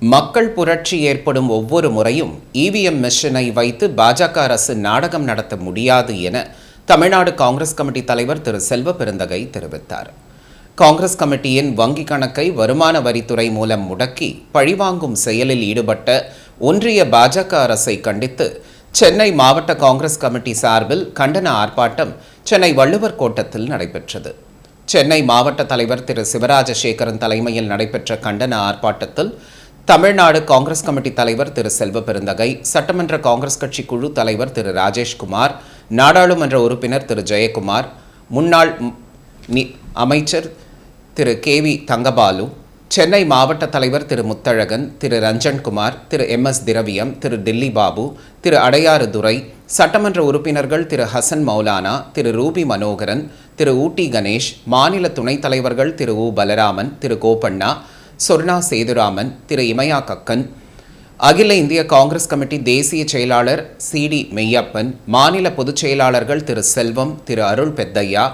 மக்கள் புரட்சி ஏற்படும் ஒவ்வொரு முறையும் இவிஎம் மிஷினை வைத்து பாஜக அரசு நாடகம் நடத்த முடியாது என தமிழ்நாடு காங்கிரஸ் கமிட்டி தலைவர் திரு செல்வ பெருந்தகை தெரிவித்தார். காங்கிரஸ் கமிட்டியின் வங்கி கணக்கை வருமான வரித்துறை மூலம் முடக்கி பழிவாங்கும் செயலில் ஈடுபட்ட ஒன்றிய பாஜக அரசை கண்டித்து சென்னை மாவட்ட காங்கிரஸ் கமிட்டி சார்பில் கண்டன ஆர்ப்பாட்டம் சென்னை வள்ளுவர் கோட்டத்தில் நடைபெற்றது. சென்னை மாவட்ட தலைவர் திரு சிவராஜசேகரன் தலைமையில் நடைபெற்ற கண்டன ஆர்ப்பாட்டத்தில் தமிழ்நாடு காங்கிரஸ் கமிட்டி தலைவர் திரு செல்வ பெருந்தகை சட்டமன்ற காங்கிரஸ் கட்சி குழு தலைவர் திரு ராஜேஷ்குமார் நாடாளுமன்ற உறுப்பினர் திரு ஜெயக்குமார் முன்னாள் அமைச்சர் திரு கே வி தங்கபாலு சென்னை மாவட்ட தலைவர் திரு முத்தழகன் திரு ரஞ்சன்குமார் திரு எம் எஸ் திரவியம் திரு டில்லி பாபு திரு அடையாறு துரை சட்டமன்ற உறுப்பினர்கள் திரு ஹசன் மௌலானா திரு ரூபி மனோகரன் திரு ஊட்டி கணேஷ் மாநில துணைத் தலைவர்கள் திரு உ பலராமன் திரு கோபண்ணா சொர்ணா சேதுராமன் திரு. இமயா கக்கன் அகில இந்திய காங்கிரஸ் கமிட்டி தேசிய செயலாளர் சி. டி. மெய்யப்பன் மாநில பொதுச் செயலாளர்கள் திரு. செல்வம் திரு. அருள் பெத்தையா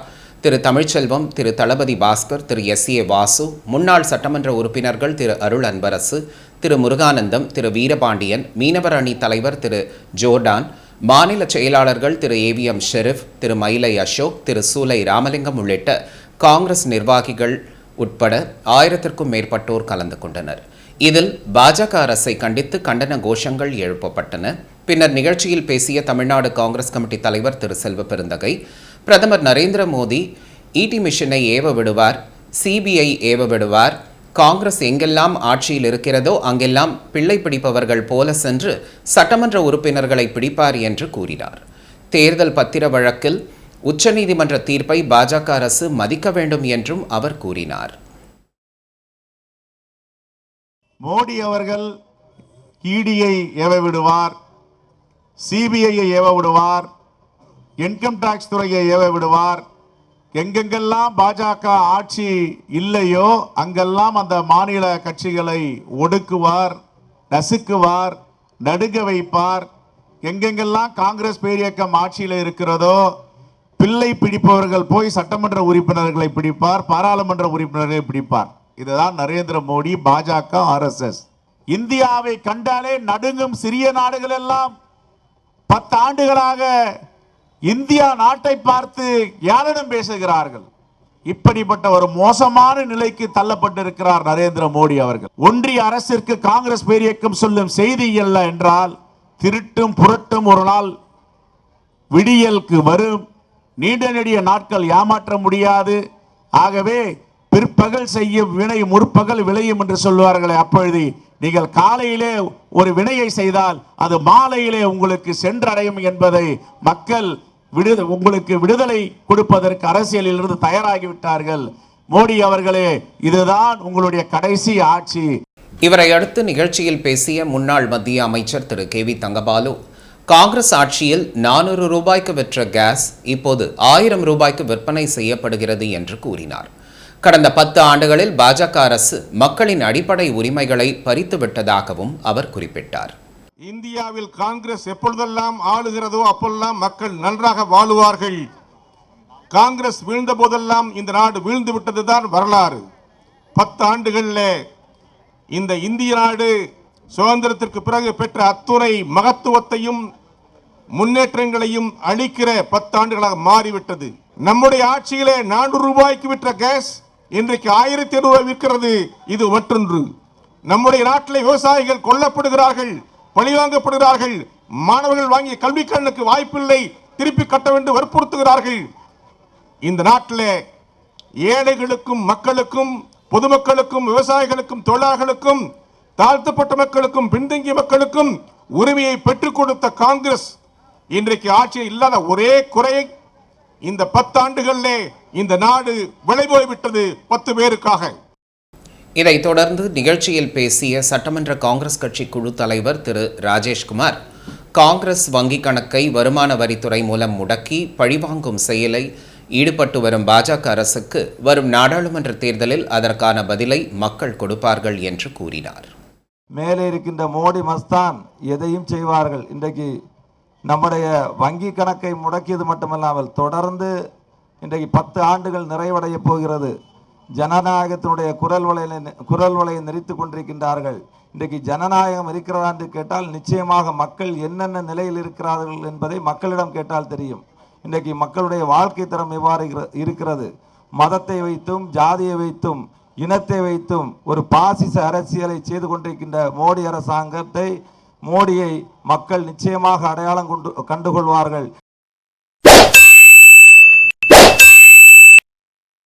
திரு. தமிழ்ச்செல்வம் திரு. தளபதி பாஸ்கர் திரு. எஸ். ஏ. வாசு முன்னாள் சட்டமன்ற உறுப்பினர்கள் திரு. அருள் அன்பரசு திரு. முருகானந்தம் திரு. வீரபாண்டியன் மீனவர் அணி தலைவர் திரு. ஜோர்டான் மாநில செயலாளர்கள் திரு. ஏவிஎம் ஷெரீப் திரு. மயிலை அசோக் திரு. சூலை ராமலிங்கம் உள்ளிட்ட காங்கிரஸ் நிர்வாகிகள் உட்பட ஆயிரத்திற்கும் மேற்பட்டோர் கலந்து கொண்டனர். இதில் பாஜக அரசை கண்டித்து கண்டன கோஷங்கள் எழுப்பப்பட்டன. பின்னர் நிகழ்ச்சியில் பேசிய தமிழ்நாடு காங்கிரஸ் கமிட்டி தலைவர் திரு செல்வ பெருந்தகை பிரதமர் நரேந்திர மோடி ஈடி மிஷனை ஏவ விடுவார் சிபிஐ ஏவ விடுவார் காங்கிரஸ் எங்கெல்லாம் ஆட்சியில் இருக்கிறதோ அங்கெல்லாம் பிள்ளை பிடிப்பவர்கள் போல சென்று சட்டமன்ற உறுப்பினர்களை பிடிப்பார் என்று கூறினார். தேர்தல் பத்திர வழக்கில் உச்சநீதிமன்ற தீர்ப்பை பாஜக அரசு மதிக்க வேண்டும் என்றும் அவர் கூறினார். மோடி அவர்கள் இடியை ஏவ விடுவார் சிபிஐயை ஏவ விடுவார் இன்கம் டாக்ஸ் துறையை ஏவ விடுவார் எங்கெங்கெல்லாம் பாஜக ஆட்சி இல்லையோ அங்கெல்லாம் அந்த மாநில கட்சிகளை ஒடுக்குவார் நசுக்குவார் நடுங்க வைப்பார். எங்கெங்கெல்லாம் காங்கிரஸ் பேரியக்கம் ஆட்சியில் இருக்கிறதோ பிள்ளை பிடிப்பவர்கள் போய் சட்டமன்ற உறுப்பினர்களை பிடிப்பார் பாராளுமன்ற உறுப்பினர்களை பிடிப்பார். இதுதான் நரேந்திர மோடி பாஜக ஆர்எஸ்எஸ் இந்தியாவை கண்டாலே நடுங்கும் சிறிய நாடுகள் எல்லாம். பத்து ஆண்டுகளாக இந்தியா நாட்டை பார்த்து யாரிடம் பேசுகிறார்கள்? இப்படிப்பட்ட ஒரு மோசமான நிலைக்கு தள்ளப்பட்டிருக்கிறார் நரேந்திர மோடி அவர்கள். ஒன்றிய அரசிற்கு காங்கிரஸ் பேரியக்கம் சொல்லும் செய்தி அல்ல என்றால் திருட்டும் புரட்டும் ஒரு நாள் விடியலுக்கு வரும். நீண்ட நெடிய நாட்கள் ஏமாற்ற முடியாது. ஆகவே பிற்பகல் செய்யும் வினை முற்பகல் விளையும் என்று சொல்வார்களே அப்பொழுது நீங்கள் காலையிலே ஒரு வினையை செய்தால் அது மாலையிலே உங்களுக்கு சென்றடையும் என்பதை மக்கள் விடு உங்களுக்கு விடுதலை கொடுப்பதற்கு அரசியலில் இருந்து தயாராகிவிட்டார்கள். மோடி அவர்களே இதுதான் உங்களுடைய கடைசி ஆட்சி. இவரை அடுத்து நிகழ்ச்சியில் பேசிய முன்னாள் மத்திய அமைச்சர் Thiru K V Thangabalu Congress ஆட்சியில் நானூறு ரூபாய்க்கு விற்ற கேஸ் இப்போது ஆயிரம் ரூபாய்க்கு விற்பனை செய்யப்படுகிறது என்று கூறினார். கடந்த பத்து ஆண்டுகளில் பாஜக அரசு மக்களின் அடிப்படை உரிமைகளை பறித்து விட்டதாகவும் அவர் குறிப்பிட்டார். இந்தியாவில் காங்கிரஸ் எப்பொழுதெல்லாம் ஆளுகிறதோ அப்பொழுதெல்லாம் மக்கள் நன்றாக வாழுவார்கள். காங்கிரஸ் வீழ்ந்த போதெல்லாம் இந்த நாடு வீழ்ந்து விட்டதுதான் வரலாறு. பத்து ஆண்டுகளில் இந்த இந்திய நாடு சுதந்திரத்திற்கு பிறகு பெற்ற அத்துணை மகத்துவத்தையும் முன்னேற்றங்களையும் அளிக்கிற பத்தாண்டுகளாக மாறிவிட்டது. நம்முடைய ஆட்சியிலே நானூறு ரூபாய்க்கு விற்ற கேஸ் இன்றைக்கு ஆயிரத்தி ரூபாய் விற்கிறது. இது மற்றொன்று. நம்முடைய நாட்டில் விவசாயிகள் கொல்லப்படுகிறார்கள் பழிவாங்கப்படுகிறார்கள் மாணவர்கள் வாங்கிய கல்வி கடனுக்கு வாய்ப்பில்லை திருப்பி கட்ட வேண்டும் வற்புறுத்துகிறார்கள். இந்த நாட்டில் ஏழைகளுக்கும் மக்களுக்கும் பொதுமக்களுக்கும் விவசாயிகளுக்கும் தொழிலாளர்களுக்கும் தாழ்த்தப்பட்ட மக்களுக்கும் பின்தங்கிய மக்களுக்கும் உரிமையை பெற்றுக் கொடுத்த காங்கிரஸ் இன்றைக்கு ஆட்சியில் இல்லாத ஒரே குறை. இந்த பத்தாண்டுகளிலே இந்த நாடு விலை போய்விட்டது பத்து பேருக்காக. இதைத் தொடர்ந்து நிகழ்ச்சியில் பேசிய சட்டமன்ற காங்கிரஸ் கட்சி குழு தலைவர் திரு ராஜேஷ்குமார் காங்கிரஸ் வங்கிக் கணக்கை வருமான வரித்துறை மூலம் முடக்கி பழிவாங்கும் செயலை ஈடுபட்டு வரும் பாஜக அரசுக்கு வரும் நாடாளுமன்ற தேர்தலில் அதற்கான பதிலை மக்கள் கொடுப்பார்கள் என்று கூறினார். மேலே இருக்கின்ற மோடி மஸ்தான் எதையும் செய்வார்கள்? இன்றைக்கு நம்முடைய வங்கி கணக்கை முடக்கியது மட்டுமல்லாமல் தொடர்ந்து இன்றைக்கு பத்து ஆண்டுகள் நிறைவடைய போகிறது. ஜனநாயகத்தினுடைய குரல் வலையை குரல் வலையை நெறித்து கொண்டிருக்கின்றார்கள். இன்றைக்கு ஜனநாயகம் இருக்கிறதா என்று கேட்டால் நிச்சயமாக மக்கள் என்னென்ன நிலையில் இருக்கிறார்கள் என்பதை மக்களிடம் கேட்டால் தெரியும். இன்றைக்கு மக்களுடைய வாழ்க்கை தரம் எவ்வாறு இருக்கிறது? மதத்தை வைத்தும் ஜாதியை வைத்தும் இனத்தை வைத்தும் ஒரு பாசிச அரசியலை செய்து கொண்டிருக்கின்ற மோடி அரசாங்கத்தை மோடியை மக்கள் நிச்சயமாக அடையாளம் கொண்டு கண்டுகொள்வார்கள்.